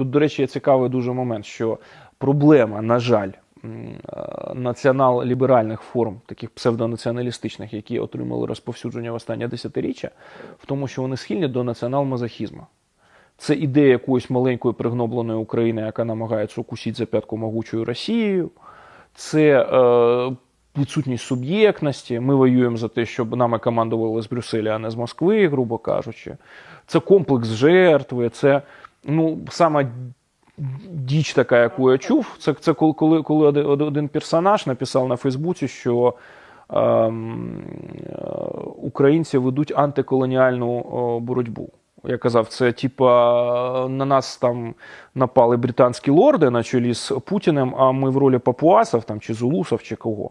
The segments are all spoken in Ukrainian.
Тут, до речі, є цікавий дуже момент, що проблема, на жаль, е, націонал-ліберальних форм, таких псевдонаціоналістичних, які отримали розповсюдження в останнє десятиріччя, в тому, що вони схильні до націонал-мазохізму. Це ідея якоїсь маленької пригнобленої України, яка намагається укусити за п'ятку могучою Росією. Це е, відсутність суб'єктності. Ми воюємо за те, щоб нами командували з Брюсселя, а не з Москви, грубо кажучи. Це комплекс жертви, це ну, сама діч така, яку я чув. Це, це коли, коли, один- персонаж написав на Фейсбуці, що ем, е, українці ведуть антиколоніальну боротьбу. Я казав, це типа на нас там напали британські лорди на чолі з Путіним, а ми в ролі папуасів там, чи зулусів, чи кого.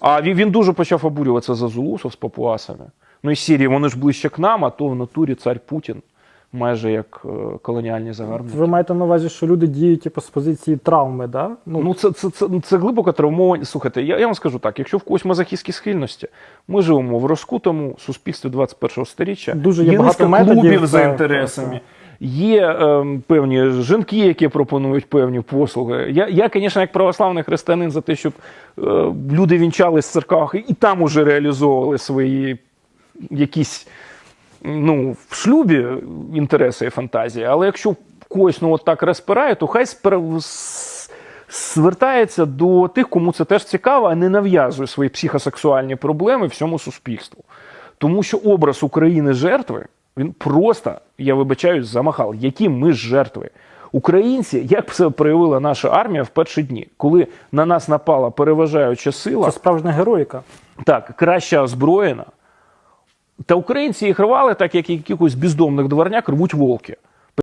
А він, дуже почав обурюватися за зулусів з папуасами. Ну і Сірії, вони ж ближче к нам, а то в натурі цар Путін, майже як е, колоніальні загарбники. Ви маєте на увазі, що люди діють типу, з позиції травми, да? Ну, це, це, це, це глибоко травмовані. Слухайте, я, я вам скажу так: якщо в когось мазохістські схильності, ми живемо в розкутому суспільстві 21-го сторіччя. Дуже є багато методів, клубів за інтересами. Є ем, певні жінки, які пропонують певні послуги. Я, я, звісно, як православний християнин за те, щоб е, люди вінчались в церквах і там уже реалізовували свої якісь ну, в шлюбі інтереси і фантазії, але якщо когось ну, от так розпирає, то хай спер... звертається до тих, кому це теж цікаво, а не нав'язує свої психосексуальні проблеми всьому суспільству. Тому що образ України жертви, він просто, я вибачаюсь, замахав. Які ми ж жертви? Українці, як це проявила наша армія в перші дні, коли на нас напала переважаюча сила, Це справжня героїка. так, краще озброєна. Та українці їх рвали, так як якихось бездомних дворняк рвуть волки.